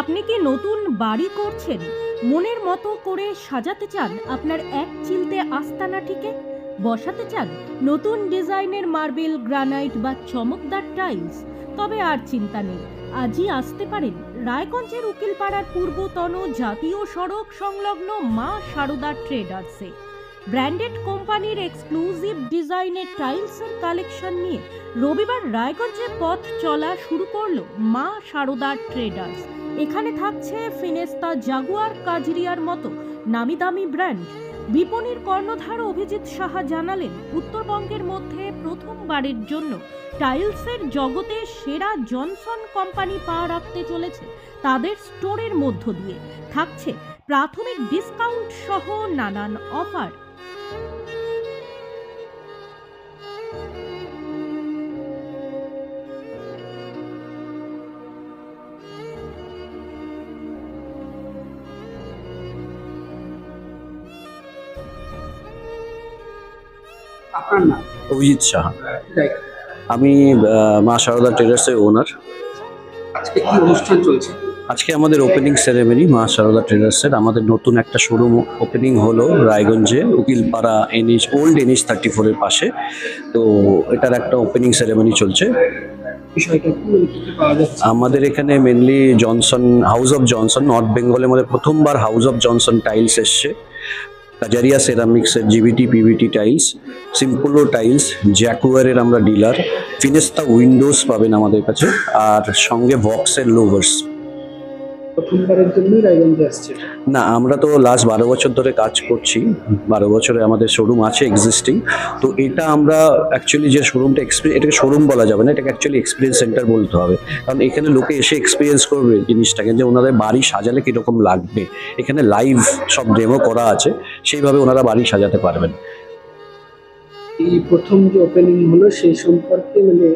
আপনি কি নতুন বাড়ি করছেন? মনের মতো করে সাজাতে চান আপনার এক চিলতে আস্তানাটিকে বসাতে চান নতুন ডিজাইনের মার্বেল, গ্রানাইট বা চমকদার টাইলস? তবে আর চিন্তা নেই। আজই আসতে পারেন রায়গঞ্জের উকিলপাড়ার পূর্বতন জাতীয় সড়ক সংলগ্ন মা সারদা ট্রেডার্সে। ব্র্যান্ডেড কোম্পানির এক্সক্লুসিভ ডিজাইনের টাইলসের কালেকশন নিয়ে রবিবার রায়গঞ্জে পথ চলা শুরু করল মা সারদা ট্রেডার্স। এখানে থাকছে ফিনেস্তা জাগুয়ার কাজরিয়ার মতো নামি দামি ব্র্যান্ড। বিপণীর কর্ণধার অভিজিৎ সাহা জানালেন, উত্তরবঙ্গের মধ্যে প্রথমবারের জন্য টাইলসের জগতে সেরা জনসন কোম্পানি পা রাখতে চলেছে তাদের স্টোরের মধ্য দিয়ে। থাকছে প্রাথমিক ডিসকাউন্ট সহ নানান অফার। আপনার নাম? অভিজিৎ সাহা। আমি মা সারদা ট্রেডার্সের ওনার আজকে কি অনুষ্ঠান চলছে? আজকে আমাদের ওপেনিং সেরেমনি মা সারদা ট্রেডার্সের আমাদের নতুন একটা শোরুম ওপেনিং হলো রায়গঞ্জে Ukilpara NH old NH thirty ফোরের পাশে। তো এটার একটা ওপেনিং সেরেমনি চলছে। মানে আমাদের এখানে mainly Johnson house of Johnson north বেঙ্গলের মধ্যে প্রথমবার হাউস অফ জনসন টাইলস এসছে। Kajaria সেরামিক্সের GVT PVT tiles Simpolo tiles জ্যাকুয়ারের আমরা ডিলার ফিনেস্তা উইন্ডোজ পাবেন আমাদের কাছে, আর সঙ্গে ভক্সের লোভার্স প্রথমবারের রায়গঞ্জে আসছে না আমরা তো লাস্ট বারো বছর ধরে কাজ করছি। বারো বছরে আমাদের শোরুম আছে এক্সিস্টিং তো এটা আমরা অ্যাকচুয়ালি যে শোরুমটা এক্সপিরিয়েন্স এটাকে শোরুম বলা যাবে না এটাকে অ্যাকচুয়ালি এক্সপিরিয়েন্স সেন্টার বলতে হবে। কারণ এখানে লোকে এসে এক্সপিরিয়েন্স করবে জিনিসটাকে যে ওনাদের বাড়ি সাজালে কীরকম লাগবে। এখানে লাইভ সব ডেমো করা আছে সেইভাবে ওনারা বাড়ি সাজাতে পারবেন। এই প্রথম যে ওপেনিং হলো সেই সম্পর্কে মানে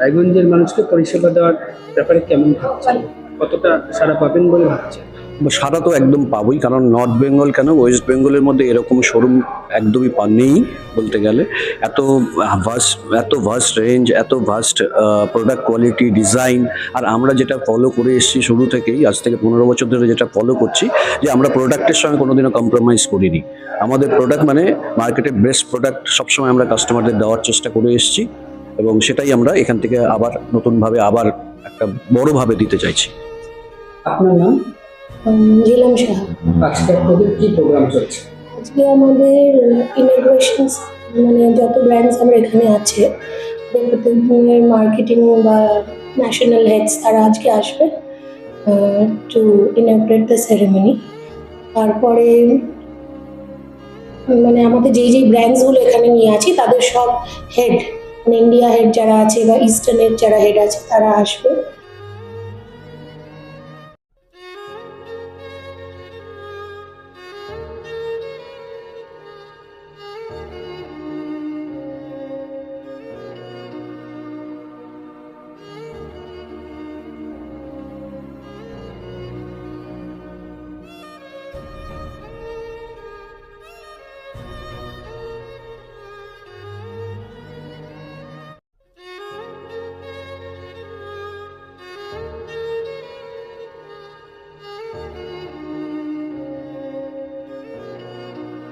রায়গঞ্জের মানুষকে পরিষেবা দেওয়ার ব্যাপারে কেমন ভাবছেন? কতটা সারা পাবেন বলে ভাবছেন? সারা তো একদম পাবোই, কারণ নর্থ বেঙ্গল কেন? ওয়েস্ট বেঙ্গলের মধ্যে এরকম শোরুম একদমই নেই বলতে গেলে। এত ভাস্ট এত ভাস্ট রেঞ্জ এত ভাস্ট প্রোডাক্ট কোয়ালিটি ডিজাইন আর আমরা যেটা ফলো করে এসেছি শুরু থেকেই, আজ থেকে পনেরো বছর ধরে যেটা ফলো করছি, যে আমরা প্রোডাক্টের সঙ্গে কোনোদিনও কম্প্রোমাইজ করিনি। আমাদের প্রোডাক্ট মানে মার্কেটে বেস্ট প্রোডাক্ট সবসময় আমরা কাস্টমারদের দেওয়ার চেষ্টা করে এসেছি, এবং সেটাই আমরা এখান থেকে আবার নতুনভাবে আবার একটা বড়োভাবে দিতে চাইছি। আপনার নাম? জিলাম সাহা। আজকে আপনাদের কি প্রোগ্রাম চলছে? আজকে আমাদের ইনোগ্রেশন মানে যত ব্র্যান্ডস আমরা এখানে আছে ওদের প্রত্যেকজনের মার্কেটিং বা ন্যাশনাল হেডস তারা আজকে আসবে টু ইনোগ্রেট দ্য সেরেমনি তারপরে মানে আমাদের যেই যেই ব্র্যান্ডসগুলো এখানে নিয়ে আছি তাদের সব হেড মানে ইন্ডিয়া হেড যারা আছে বা ইস্টার্নের যারা হেড আছে তারা আসবে।